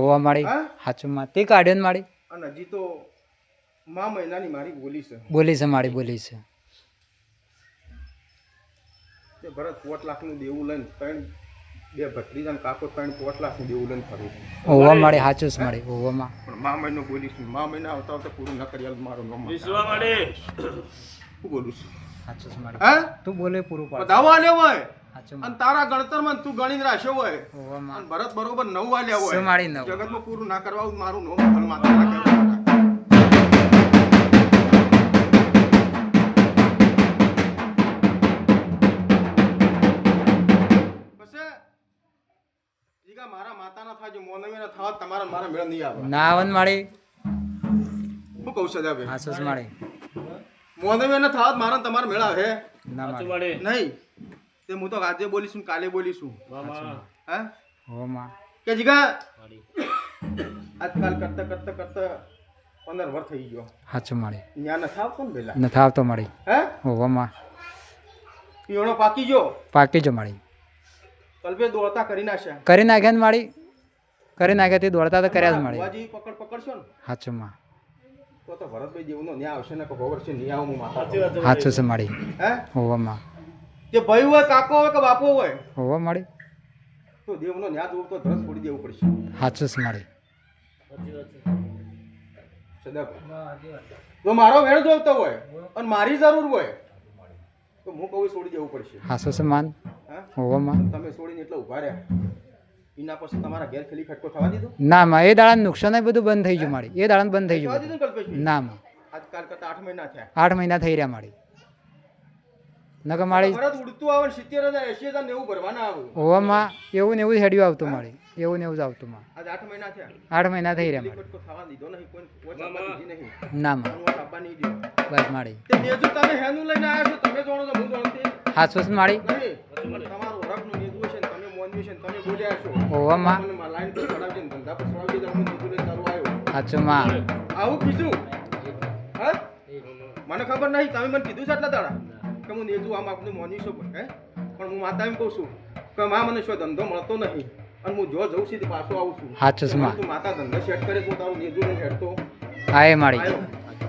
ઓવા માડી હા? હાચું માં. તે કાઢ્યો ને માડી અને હજી તો મા મહિનાની મારી બોલી છે. બોલી છે માડી બોલી છે. તે ભરત પોટ લાખનું દેવું લઈને ત્રણ બે ભત્રીજા કાકો ત્રણ પોટ લાખનું દેવું લઈને ફરું. ઓવા માડી હાચું ઓવામાં પણ મા મહિનો બોલીશું મા મહિના આવતા આવતા પૂરું ન કરી મારું વિશ્વા શું બોલું છું. હાચું છે હે? તું બોલે પૂરું પાડ. દાવા લે હોય. અને તારા ગણતરમાં તું ગણીને રાખ્યો હોય. અને ભરત બરોબર નવ વાલ્યા હોય. માડી નવ? જગતમાં પૂરું ના કરવા મારું રાખે પછી ઈગા મારા માતાના થાજો મોનવીના થાવ તમારા ને મારા મેળ નહીં આવે. ના આવે ને માડી શું કહું છું હવે હાચું છે માડી મોનવીના થાવ મારા ને તમારા મેળ ના સાચું નહીં. તે હું તો આજે બોલીશું કાલે બોલીશું. હે? કે જીગા? આજકાલ કરતા કરતા કરતા પંદર વર્ષ થઈ ગયો. હાચું માડી ત્યાં ન આવતો ને પેલા નથી આવતો માડી હે? ઓવામાં પીણો પાકી ગયો? પાકી જો માળી. કલ્પે દોડતા કરી નાખ્યા. કરી નાખ્યા ને માળી? કરી નાખ્યા તે દોડતા તો કર્યા જ માડી પકડ પકડશો ને. હાચું માં. તો તો ભરતભાઈ જેવનો ન્યા આવશે ને ખબર છે આવું હું માતા સાચી છે માડી હે? ઓવામાં જે ભાઈ હોય કાકો હોય કે બાપો હોય હોવા માડી તો દેવનો ન્યા જોવું તો ધરસ છોડી દેવું પડશે. હાથ છે માડી જો મારો વેળ જોવતો હોય અને મારી જરૂર હોય તો હું કહું છોડી દેવું પડશે. હાસો છે માન. હા? ઓવામાં તમે છોડીને એટલે ઊભા રહ્યા. એના પછી તમારા ઘેર ખેલી ખટકો થવા દીધો? ના માં એ દાડા નુકસાન બધું બંધ થઈ ગયું મારી. એ દાડા બંધ થઈ ગયું દીધું ના માં. આજકાલ કરતા આઠ મહિના થયા. આઠ મહિના થઈ રહ્યા મારી. નકર મારી ભરત ઉડતું આવે સિત્તેર હજાર એસી હજાર નેવું ભરવાના આવે. ઓવામાં એવું ને એવું જ હેડ્યું આવતું મારી. એવું ને એવું જ આવતું માં આઠ મહિના થયા. આઠ મહિના થઈ રહ્યા થવા દીધો નહીં નહીં. ના માં. બસ મારી. તમે હેનું લઈને આવ્યા છો તમે જાણો છો હું જાણતી હાચું છે તમારું ઓળખનું ઓવામાં મને મા- આવું કીધું? હા? મને ખબર નહીં તમે મને કીધું છે આટલા દાડા? કે હું નેજુ આમ આપણે મોન્યું છું હે? પણ હું માતા એમ કહું છું કે માં મને શું ધંધો મળતો નહીં અને હું જો જઉં છું પાછો આવું છું. છે માં. તું માતા ધંધો સેટ કરે તો તારું નેજુ ને હેડતો. હા એ માડી આવ્યો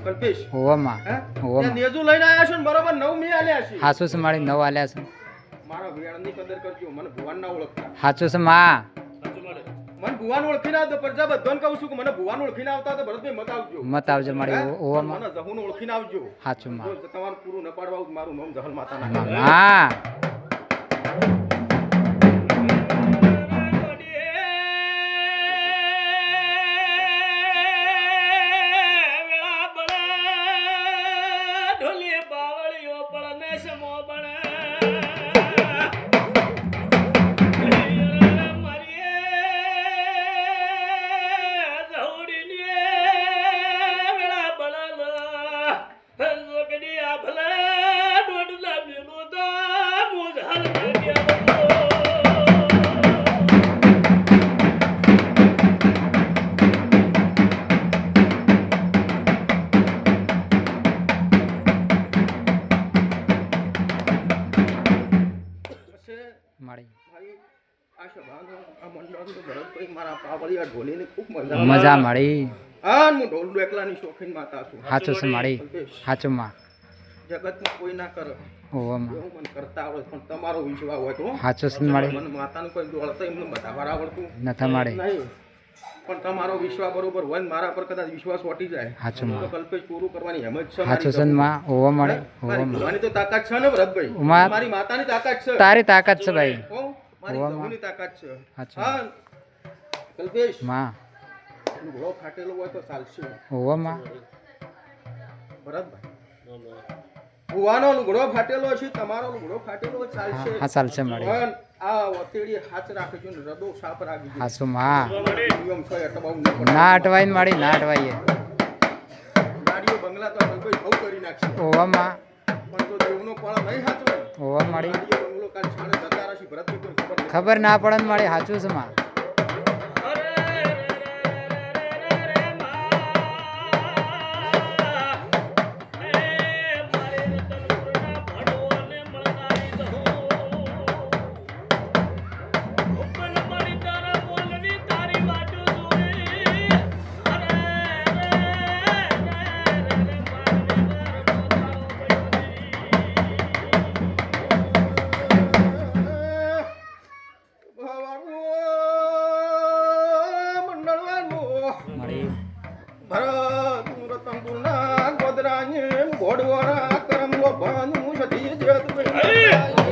કલ્પેશ. હોવા હે? ઓવામાં નેજુ લઈને આવ્યા છો ને બરોબર નવ મી આલ્યા છે. છે માડી નવ આલ્યા છે. મારા વેણની કદર કરજો મને ભુવાન ના ઓળખતા. હાચું છે માં. સાચું મને. ભુવાન ઓળખીને આવતો પ્રજા બધાને કહું છું કે મને ભુવાન ઓળખીને આવતા તો ભરતભાઈ મત આવજો. મત આવજો માડી ઓવામાં. મને જહુને ઓળખીને આવજો. હાચું માં. તમારું પૂરું ન પાડવા આવું મારું નામ જહલ માતા ના હા. ખૂબ મજા મજા માડી હા હું ઢોલ એકલાની શોખીન માતા છું. હાચું છે માડી હાચું માં જગતમાં કોઈ ના કરે. તમારો વિશ્વાસ હોય તો. હાચું છે માતાનું કોઈ દોડતા એમને બધા વાર આવડતું નથી નહીં. પણ તમારો વિશ્વાસ બરોબર હોય મારા પર કદાચ વિશ્વાસ વટી જાય. હાચું તો કલ્પેશ પૂરું કરવાની હેમત છે હાચું સન મારી માં હોવા મળે મારી ઓવામાં તો તાકાત છે ને ભરતભાઈ મારી માતાની તાકાત છે. તારી તાકાત છે ભાઈ. મારી. પ્રભુની તાકાત છે. હા કલ્પેશ. માં. ઘોડો ફાટેલો હોય તો ચાલશે. ઓવામાં ભરતભાઈ ભુવાનો લુગડો ફાટેલો છે તમારો લુગડો ફાટેલો ચાલશે. હા ચાલશે માળી પણ આ વતેડી હાથ રાખજો ને રદો સાપ રાખજો હાસુ માં નિયમ છે એટલે બહુ ન પડે. ના અટવાય ને અટવાઈએ ગાડીઓ બંગલા તો કોઈ ભવ કરી નાખશે ઓવામાં. પણ તો દેવનો પળ નહીં હાચવે ઓવા માળી બંગલો કાલ જતા ખબર ના પડે ને માળી હાચું છે માં. మరి భరతున్నా గోద్రాణ్యం గోడువరా కరం గోపాను సతీ చేతు